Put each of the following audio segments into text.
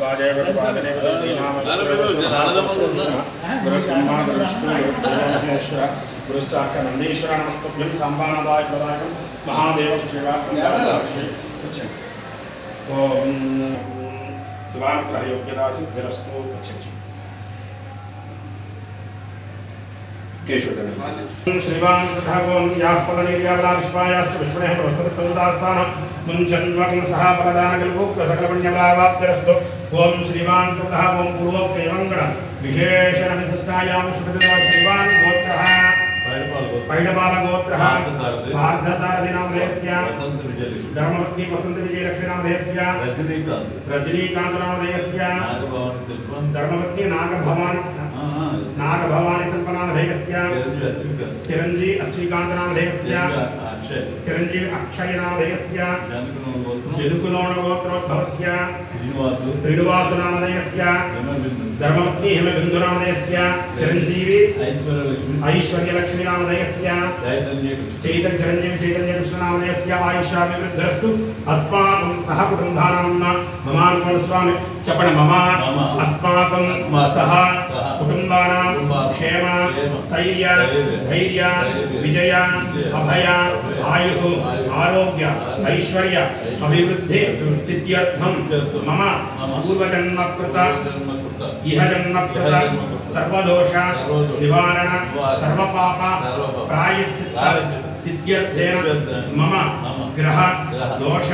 स्वादेव वादने नाम गुरुब्रह्मा गुरुविष्णु गुरुमहेश्वर गुरुसाख्य नंदीश्वर नमस्तभ्यं सांबाणदाय प्रदायकं महादेव शिवाक्षे ओम शिवानुग्रह योग्यता सिद्धिरस्तु श्रीवान्तथागों यास्पदनीत्यापदाभिष्पायास्तु विष्णुः बृहस्पतिप्रदास्तानं मुञ्चन्वकं सहा प्रदानकल्पोक्तसकलपुण्यभावाप्तिरस्तु ओम श्रीमान तथा ओम पूर्वक पूर्वोक्तयमंगण विशेषण विशिष्टायां श्रुतदा श्रीमान गोत्रः। पैडबाल गोत्रः पार्थसारथिनामधेयस्य धर्मवत्नी वसंत विजय लक्ष्मीनाम देस्य रजनीकांत रजनीकान्त। रजनीकान्त नामधेयस्य। धर्मवत्नी नागभवान्। नागभवानी सल्पनामधेयस्य चिरञ्जीवी अश्विकान्तनामधेयस्य चिरञ्जीवी अक्षयनामधेयस्य जनुकुलोणगोत्रोद्भवस्य श्रीनिवासनामधेयस्य धर्मपत्नी हिमबिन्दुनामधेयस्य चिरञ्जीवी ऐश्वर्यलक्ष्मीनामधेयस्य चैतन्य चिरञ्जीवी चैतन्यकृष्णनामधेयस्य आयुष्याभिवृद्धिरस्तु अस्माकं सह कुटुम्बानां ममानुकोण स्वामि चपण मम अस्माकं सह कुटुम्बानां क्षेम स्थैर्य धैर्य विजय अभय आयु आरोग्य ऐश्वर्य अभिवृद्धि सिद्ध्यर्थं मम पूर्वजन्मकृत इह जन्मकृत సర్వదోష నివారణ సర్వపాప ప్రాయచిత్త సిద్ధ్యర్థేన మమ గ్రహ దోష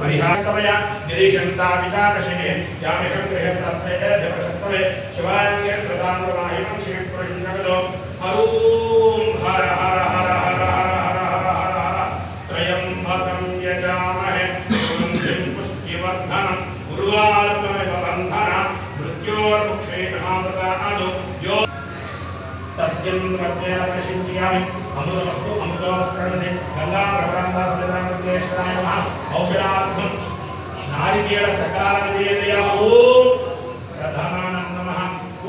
పరిహారతమయ నిరీక్షంతా విచారశినే యామిషం గృహంతస్తే ప్రశస్తమే శివాయం చేయం ప్రధాన మాహిమం శ్రీ పురుషం జగదో హరూం హర హర హర यो सत्यम वर्तया प्रशिंचियामि अमृतमस्तु अमृतवस्त्रण से गंगा प्रभरांगा सलिरांग विश्वराय नमः। औषधार्थम नारिकेल सकाल निवेदया ओम प्रधानानं नमः।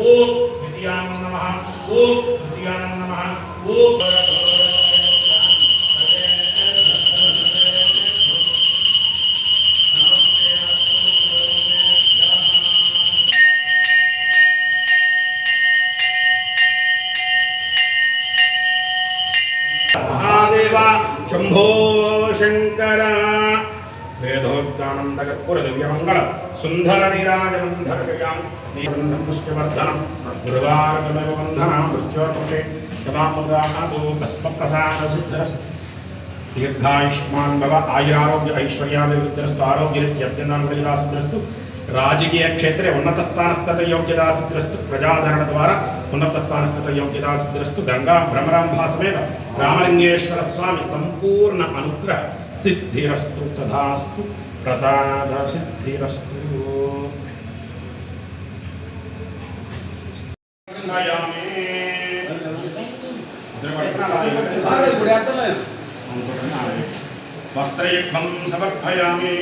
ओम द्वितीयानं नमः। ओम द्वितीयानं नमः। ओम శంభో శంకర వేదోద్గానందకర్పూర దివ్యమంగళ సుందర నీరాజమంధరకయాం నీరంధంపుష్టివర్ధనం గురువారకమేవబంధనా మృత్యోర్ముఖే యమాముదానాతో భస్మప్రసాద సిద్ధరస్తు దీర్ఘాయుష్మాన్ భవ ఆయురారోగ్య ఐశ్వర్యాభివృద్ధిరస్తు ఆరోగ్యరీత్యర్థ్యందానుగుణిదాసిద్ధిరస్తు ರಾಜಕೀಯ ಕ್ಷೇತ್ರೆ ಉನ್ನತ ಸ್ಥಾನಸ್ಥತ ಯೋಗ್ಯದಾಸಿದ್ರಸ್ತು ಪ್ರಜಾಧರಣ ದ್ವಾರ ಉನ್ನತ ಸ್ಥಾನಸ್ಥತ ಯೋಗ್ಯದಾಸಿದ್ರಸ್ತು ಗಂಗಾ ಭ್ರಮರಾಂಭಾ ಸಮೇತ ರಾಮಲಿಂಗೇಶ್ವರ ಸ್ವಾಮಿ ಸಂಪೂರ್ಣ ಅನುಗ್ರಹ ಸಿದ್ಧಿರಸ್ತು ತಥಾಸ್ತು ಪ್ರಸಾದ ಸಿದ್ಧಿರಸ್ತು వస్త్రయుగ్మం సమర్పయామి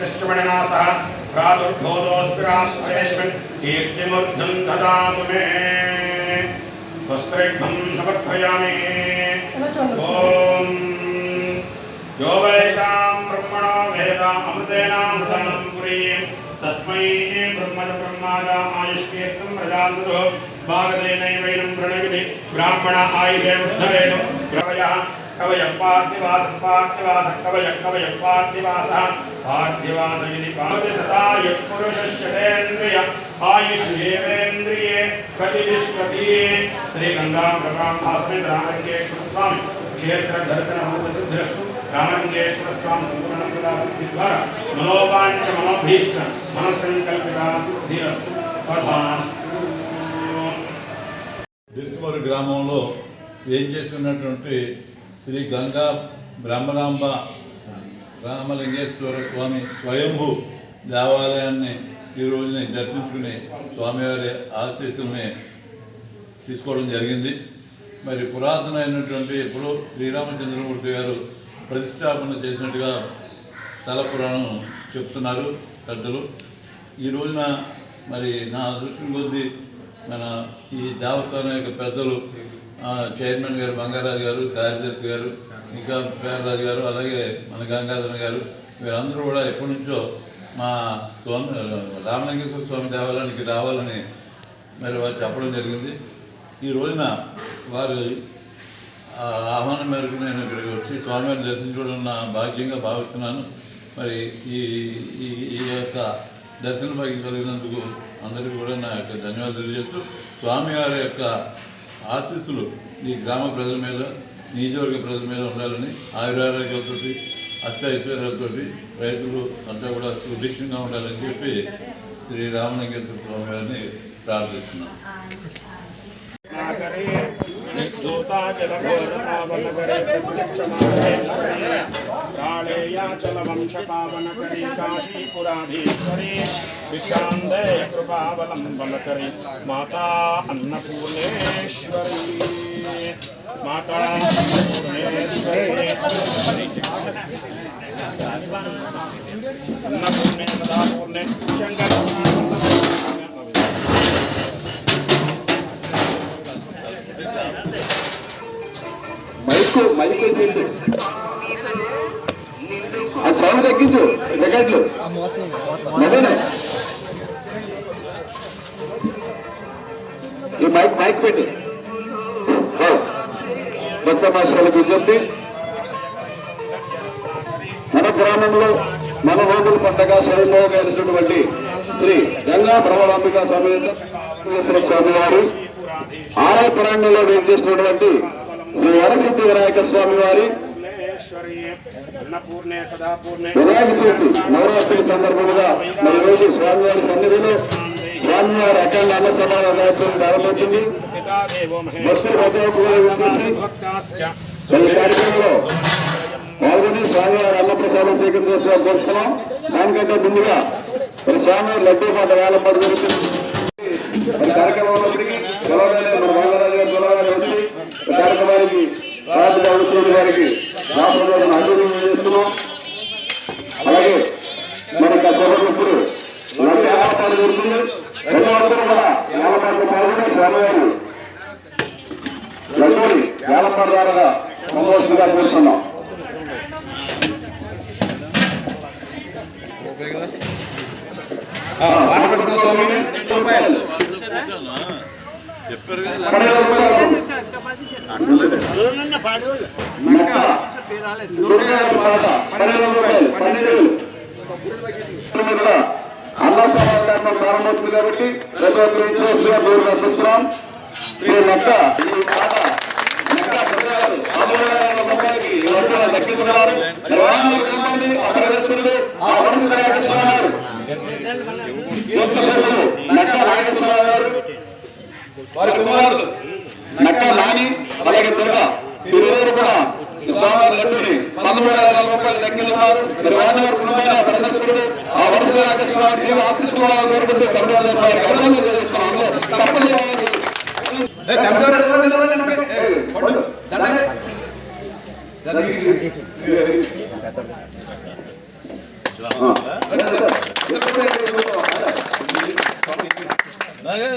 कष्टमणिना सह प्रादुर्भूतोऽस्मिरास्मरेष्मिन् कीर्तिमूर्धं ददातु मे वस्त्रेभ्यं समर्पयामि ॐ यो वैतां ब्रह्मणो वेदा अमृतेनामृतां पुरीं तस्मै ब्रह्मज ब्रह्माजा आयुष्कीर्तं प्रजान्तु భాగదేనైవైనం ప్రణగితి బ్రాహ్మణ ఆయుధే ఉద్ధవేదం కవయ కవయ పార్థివాస పార్థివాస కవయ కవయ పార్థివాస పార్థివాస ఇది పాది సదాయ పురుషశ్చరేంద్రియ ఆయుష్యేవేంద్రియే ప్రతిష్పతియే శ్రీ గంగా ప్రభాం భాస్మేత రామలింగేశ్వర స్వామి క్షేత్ర దర్శన భూత సిద్ధ్రష్టు రామలింగేశ్వర స్వామి సంపూర్ణ సిద్ధి ద్వారా మనోవాంఛ మనోభీష్ట మనస్సంకల్పిత సిద్ధిరస్తు తథాస్తు దిర్సుమూరు గ్రామంలో ఏం చేసుకున్నటువంటి శ్రీ గంగా బ్రహ్మరాంబ రామలింగేశ్వర స్వామి స్వయంభూ దేవాలయాన్ని ఈ రోజుని దర్శించుకుని స్వామివారి ఆశీస్సుల్ని తీసుకోవడం జరిగింది. మరి పురాతనమైనటువంటి ఇప్పుడు శ్రీరామచంద్రమూర్తి గారు ప్రతిష్టాపన చేసినట్టుగా స్థల పురాణం చెప్తున్నారు పెద్దలు. ఈ రోజున మరి నా అదృష్టం కొద్దీ మన ఈ దేవస్థానం యొక్క పెద్దలు చైర్మన్ గారు బంగారాజు గారు కార్యదర్శి గారు ఇంకా పేరరాజు గారు అలాగే మన గంగాధరన్ గారు వీరందరూ కూడా ఎప్పటి నుంచో మా స్వామి రామలింగేశ్వర స్వామి దేవాలయానికి రావాలని మరి వారు చెప్పడం జరిగింది. ఈ రోజున వారు ఆహ్వానం మేరకు నేను ఇక్కడికి వచ్చి స్వామివారిని దర్శించుకోవడం నా భాగ్యంగా భావిస్తున్నాను. మరి ఈ ఈ ఈ యొక్క దర్శనం కలిగినందుకు అందరికీ కూడా నా యొక్క ధన్యవాదాలు తెలియజేస్తూ స్వామివారి యొక్క ఆశీస్సులు ఈ గ్రామ ప్రజల మీద నియోజకవర్గ ప్రజల మీద ఉండాలని ఆయురారోగ్యాలతోటి అష్ట రైతులు అంతా కూడా సుభిక్షంగా ఉండాలని చెప్పి శ్రీ రామలింగేశ్వర స్వామి గారిని ప్రార్థిస్తున్నాం. ప్రత్యక్ష काळेयाचलवंशपावनकरे काशीपुराधीश्वरे विश्रान्ते कृपावलम्बनकरे माता अन्नपूर्णेश्वरी माता अन्नपूर्णेश्वरी अन्नपूर्णे सदा पूर्णे शङ्कर మైకు మైకు సీటు ఆ సౌండ్ తగ్గించు రికార్డులు అదేనే ఈ మైక్ మైక్ పెట్టు. భక్త మాస్టర్లకు విజ్ఞప్తి. మన గ్రామంలో మన రోజుల పండగ స్వయంభవంగా అయినటువంటి శ్రీ గంగా భ్రమరాంబిక సమేత స్వామి వారు ఆలయ పురాణంలో వేయించేసినటువంటి శ్రీ వరసిద్ధి వినాయక స్వామి వారి పూర్ణేశ్వరి అన్నపూర్ణే సదా పూర్ణే వినాయక చవితి నవరాత్రి సందర్భంగా స్వామివారి సన్నిధిలో స్వామివారి అఖండ అన్న ప్రారంభించింది విచ్చేసి భక్తాశ్చ ఈ కార్యక్రమంలో పాల్గొని స్వామివారి అన్నప్రసాదం స్వీకరించాల్సిన కోరుతున్నాం దానికంటే ముందుగా మరి స్వామివారి లడ్డూ పాట వేల పది జరుగుతుంది మన బాలరాజు గారు ఈ కార్యక్రమానికి భారత ప్రభుత్వం గారికి రాష్ట్రంలో అభివృద్ధి చేస్తున్నాం. అలాగే మరి ఇప్పుడు లడ్డు ఏలపాటు జరుగుతుంది ప్రతి ఒక్కరు కూడా ఏలపాటు పాల్గొని స్వామివారి లడ్డూని వేలపాటు ద్వారా సంతోషంగా చెప్పారు అన్న సమాధానం ప్రారంభమవుతుంది కాబట్టి ప్రతి ఒక్కరు వారి కుమారుడు. నక్క నాని అలాగే దుర్గా. వీరిరువురు కూడా స్వామివారి లడ్డూని పంతొమ్మిది వేల రూపాయలు దక్కిస్తున్నారు మరి వారి కుటుంబాల పరమేశ్వరుడు ఆ వరుస రాజస్వామి జీవ ఆశిస్తున్నారని కోరుకుంటూ కమిటీ అభినందనలు తప్పనిసరి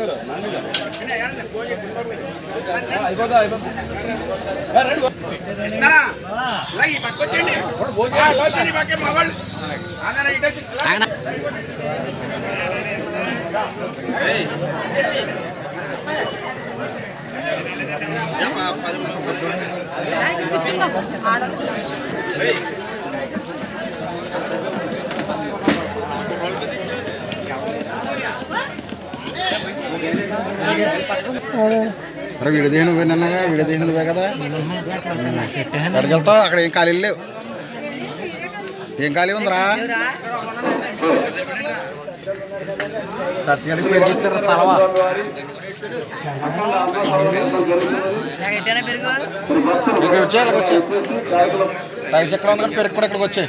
వారికి చాలా సంతోషం ఈరోజు లై పక్కొచ్చేయండి ఆ, లోచని పక్కే మగవాళ్ళు ఆంధ్ర ఇటు వచ్చి. అరే నువ్వే నన్నగా విడదీయ నువ్వే కదా. ఎక్కడికి వెళ్తావు? అక్కడ ఏం ఖాళీ లేవు. ఏం ఖాళీ ఉందిరా? సలవా వారి అఖండ అన్న సమావేశం జరుగుతున్నది మరి భక్తులు ఇక్కడ వచ్చే, ఇలాగ వచ్చే. వచ్చేసి కాయకులు రైస్ ఎక్కడ ఉంది పెరుగు కూడా ఇక్కడికి వచ్చాయి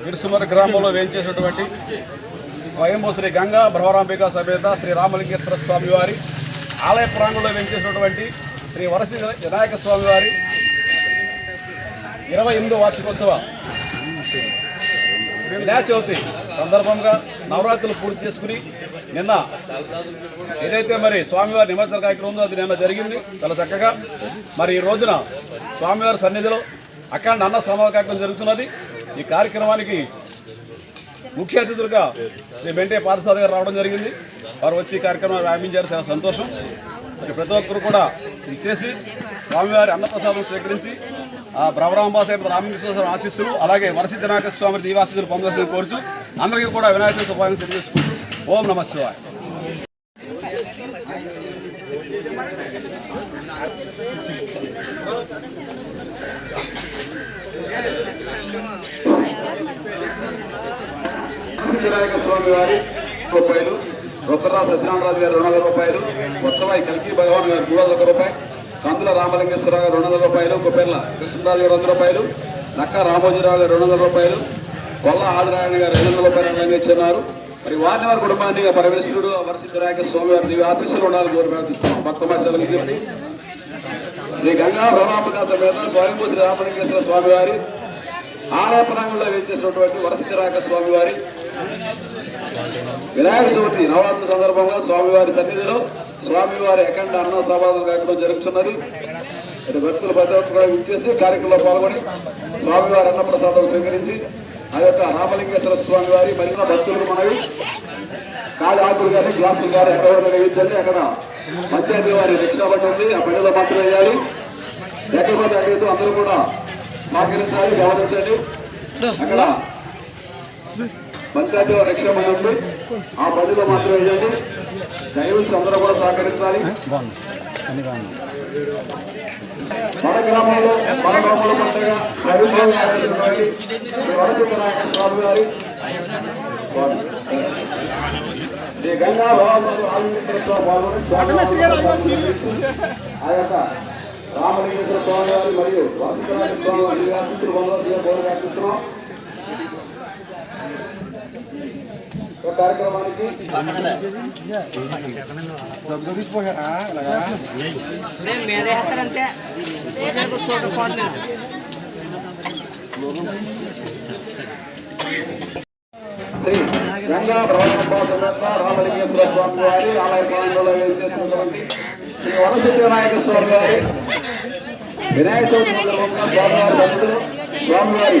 గిరిసుమర గ్రామంలో వేయించేసినటువంటి స్వయంభూ శ్రీ గంగా భ్రవరాంబిక సమేత శ్రీ రామలింగేశ్వర స్వామి వారి ఆలయ ప్రాంగంలో వేయించేసినటువంటి శ్రీ వరసి వినాయక స్వామి వారి ఇరవై ఎనిమిదో వార్షికోత్సవ వినాయక చవితి సందర్భంగా నవరాత్రులు పూర్తి చేసుకుని నిన్న ఏదైతే మరి స్వామివారి నిమజ్జన కార్యక్రమం ఉందో అది నిన్న జరిగింది. చాలా చక్కగా. మరి ఈ రోజున స్వామివారి సన్నిధిలో అఖండ అన్న సమాధి కార్యక్రమం జరుగుతున్నది. ఈ కార్యక్రమానికి ముఖ్య అతిథులుగా శ్రీ వెంటే పార్థసారథి గారు రావడం జరిగింది. వారు వచ్చి ఈ కార్యక్రమాన్ని ప్రారంభించారు. చాలా సంతోషం. మరి ప్రతి ఒక్కరు కూడా ఇచ్చేసి స్వామివారి అన్నప్రసాదం స్వీకరించి ఆ భ్రవరాంబాసేప రామకృష్ణ ఆశీస్సులు అలాగే వరసి వినాయక స్వామి దీవాశీస్సులు పొందాల్సిన కోరుచు అందరికీ కూడా వినాయక చవితి తెలియజేసుకుంటున్నాను ఓం నమ శివాయ వినాయక స్వామి వారి రూపాయలు రొక్కరా సత్యనారాయణ గారు రెండు వందల రూపాయలు ఉత్సవాయి కల్కి భగవాన్ గారు మూడు వందల రూపాయలు కందుల రామలింగేశ్వర గారు రెండు వందల రూపాయలు కుపెర్ల కృష్ణరాజు గారు వంద రూపాయలు నక్క రామోజీరావు గారు రెండు వందల రూపాయలు కొల్ల ఆదినారాయణ గారు రెండు వందల రూపాయలు ఇచ్చినారు మరి వారిని వారి కుటుంబాన్ని పరమేశ్వరుడు వరసిద్ధ వినాయక స్వామి వారి ఆశీస్సులు ఉండాలని కోరి ప్రార్థిస్తున్నాం. భక్తమాశాలకు చెప్పి శ్రీ గంగా భ్రమాంబిక సమేత స్వయంభూ శ్రీ రామలింగేశ్వర స్వామి వారి ఆలయ ప్రాంగంలో వేచేసినటువంటి వరసిద్ధ వినాయక స్వామి వారి వినాయక చవితి నవరాత్రి సందర్భంగా స్వామివారి సన్నిధిలో స్వామివారి అఖండ అన్న సమాధానం కార్యక్రమం జరుగుతున్నది భక్తులు భద్రత కూడా ఇచ్చేసి కార్యక్రమంలో పాల్గొని స్వామివారి అన్నప్రసాదం స్వీకరించి ఆ యొక్క రామలింగేశ్వర స్వామి వారి మరిన్న భక్తులకు మనవి. కాలి ఆకులు కానీ గ్లాసులు కానీ ఎక్కడ వేయించండి. అక్కడ పంచాయతీ వారి రిక్షా బండి ఉంది ఆ బండిలో మాత్రం వేయాలి. ఎక్కడ అడిగితే అందరూ కూడా సహకరించాలి గమనించండి అక్కడ పంచాయతీ వారి రక్షణ బండి ఉంది ఆ బండిలో మాత్రం వేయండి. దయవుంచి అందరూ కూడా సహకరించాలి. మన గ్రామంలో మన గ్రామంలో పండుగ స్వామి శ్రీ గంగా భగవానుడు రామలింగేశ్వర స్వామి వారు స్వామి వారు ఆ యొక్క రామలింగేశ్వర స్వామి వారి మరియు నాయక స్వామి దివ్యాశీస్సులు పొందాల్సిందిగా కోరి ప్రార్థిస్తున్నాం. ఈ కార్యక్రమానికి తీసిపోయారా ఇలాగా మీరేస్తారంటే చూడకపోవట్లేదు శ్రీ గంగా రామలింగేశ్వర స్వామి వారి ఆలయ చేసినటువంటి శ్రీ వినాయక స్వామి వారి వినాయక చవితి సందర్భంగా స్వామివారి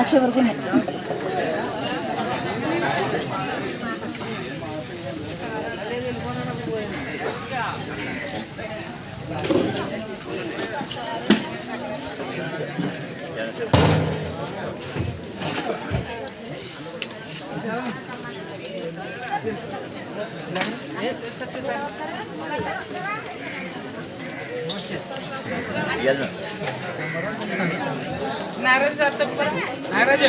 अच्छे वर्जन है नाराज़ जातो नाराज़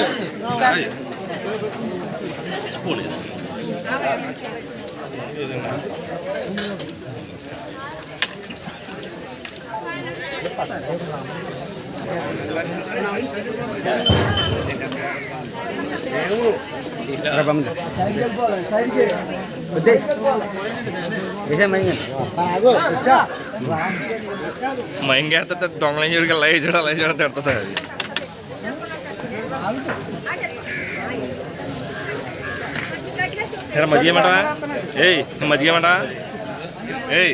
మహింగా దొంగల చూడగా లై చూడ లై చూడ తిడుతుంది అది ఏరా మజ్జిగ ఏమంటావా ఏయ్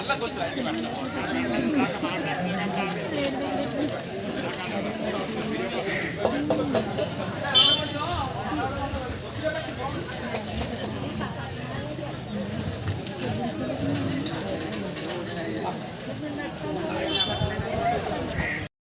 ಅಲ್ಲ ಗೊತ್ತು